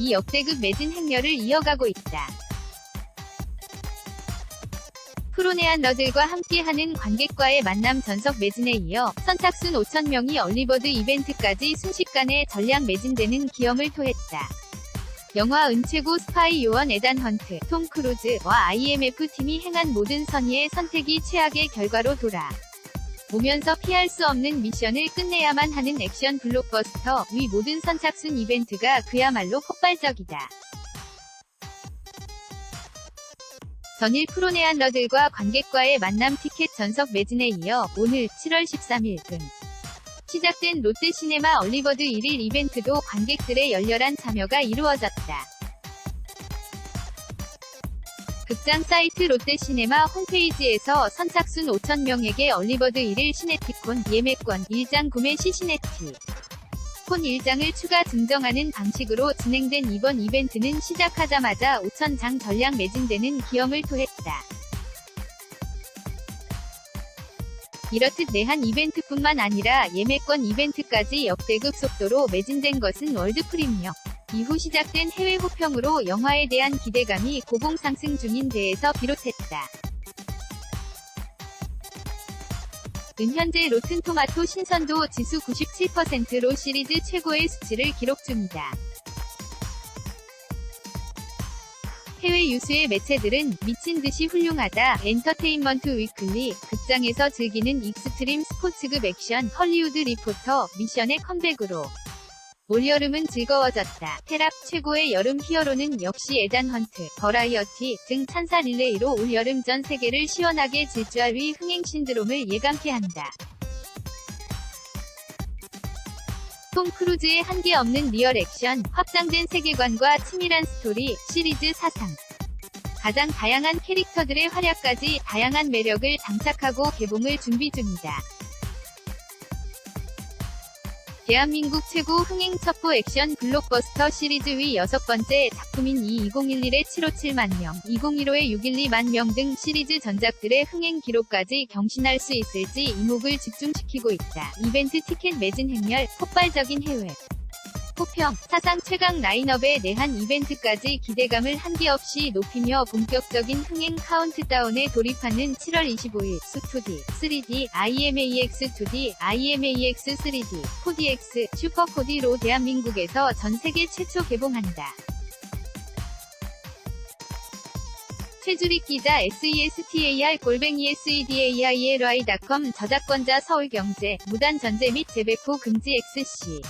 이 역대급 매진 행렬을 이어가고 있다. 프로네안러들과 함께하는 관객과의 만남 전석 매진에 이어 선착순 5천명이 얼리버드 이벤트까지 순식간에 전량 매진되는 기염을 토했다. 영화 은최고 스파이 요원 에단 헌트, 톰 크루즈와 IMF 팀이 행한 모든 선의의 선택이 최악의 결과로 돌아. 오면서 피할 수 없는 미션을 끝내야만 하는 액션 블록버스터 위 모든 선착순 이벤트가 그야말로 폭발적이다. 전일 프로네안러들과 관객과의 만남 티켓 전석 매진에 이어 오늘 7월 13일 등 시작된 롯데시네마 얼리버드 1일 이벤트도 관객들의 열렬한 참여가 이루어졌다. 극장 사이트 롯데시네마 홈페이지에서 선착순 5천명에게 얼리버드 1일 시네티콘 예매권 1장 구매 시 시네티 콘 1장을 추가 증정하는 방식으로 진행된 이번 이벤트는 시작하자마자 5천장 전량 매진되는 기염을 토했다. 이렇듯 내한 이벤트뿐만 아니라 예매권 이벤트까지 역대급 속도로 매진된 것은 월드 프리미엄 이후 시작된 해외 호평으로 영화에 대한 기대감이 고공 상승 중인 데에서 비롯했다. 은 현재 로튼토마토 신선도 지수 97%로 시리즈 최고의 수치를 기록 중이다. 해외 유수의 매체들은 미친 듯이 훌륭하다. 엔터테인먼트 위클리, 극장에서 즐기는 익스트림 스포츠급 액션, 헐리우드 리포터, 미션의 컴백으로. 올여름은 즐거워졌다. 테랍 최고의 여름 히어로는 역시 에단 헌트, 버라이어티 등 찬사 릴레이로 올여름 전 세계를 시원하게 질주할 위 흥행 신드롬을 예감케 한다. 톰 크루즈의 한계 없는 리얼 액션, 확장된 세계관과 치밀한 스토리, 시리즈 사상. 가장 다양한 캐릭터들의 활약까지 다양한 매력을 장착하고 개봉을 준비 중이다. 대한민국 최고 흥행 첩보 액션 블록버스터 시리즈 위 여섯 번째 작품인 이 2011의 757만 명, 2015의 612만 명 등 시리즈 전작들의 흥행 기록까지 경신할 수 있을지 이목을 집중시키고 있다. 이벤트 티켓 매진 행렬, 폭발적인 해외. 호평, 사상 최강 라인업의 내한 이벤트까지 기대감을 한계 없이 높이며 본격적인 흥행 카운트다운에 돌입하는 7월 25일 수2D, 3D, IMAX2D, IMAX 3D, 4DX, 슈퍼4D로 대한민국에서 전 세계 최초 개봉한다. 최주릭 기자 SESTAR 골뱅이 SEDAILY.com 저작권자 서울경제 무단 전제 및 재배포 금지 XC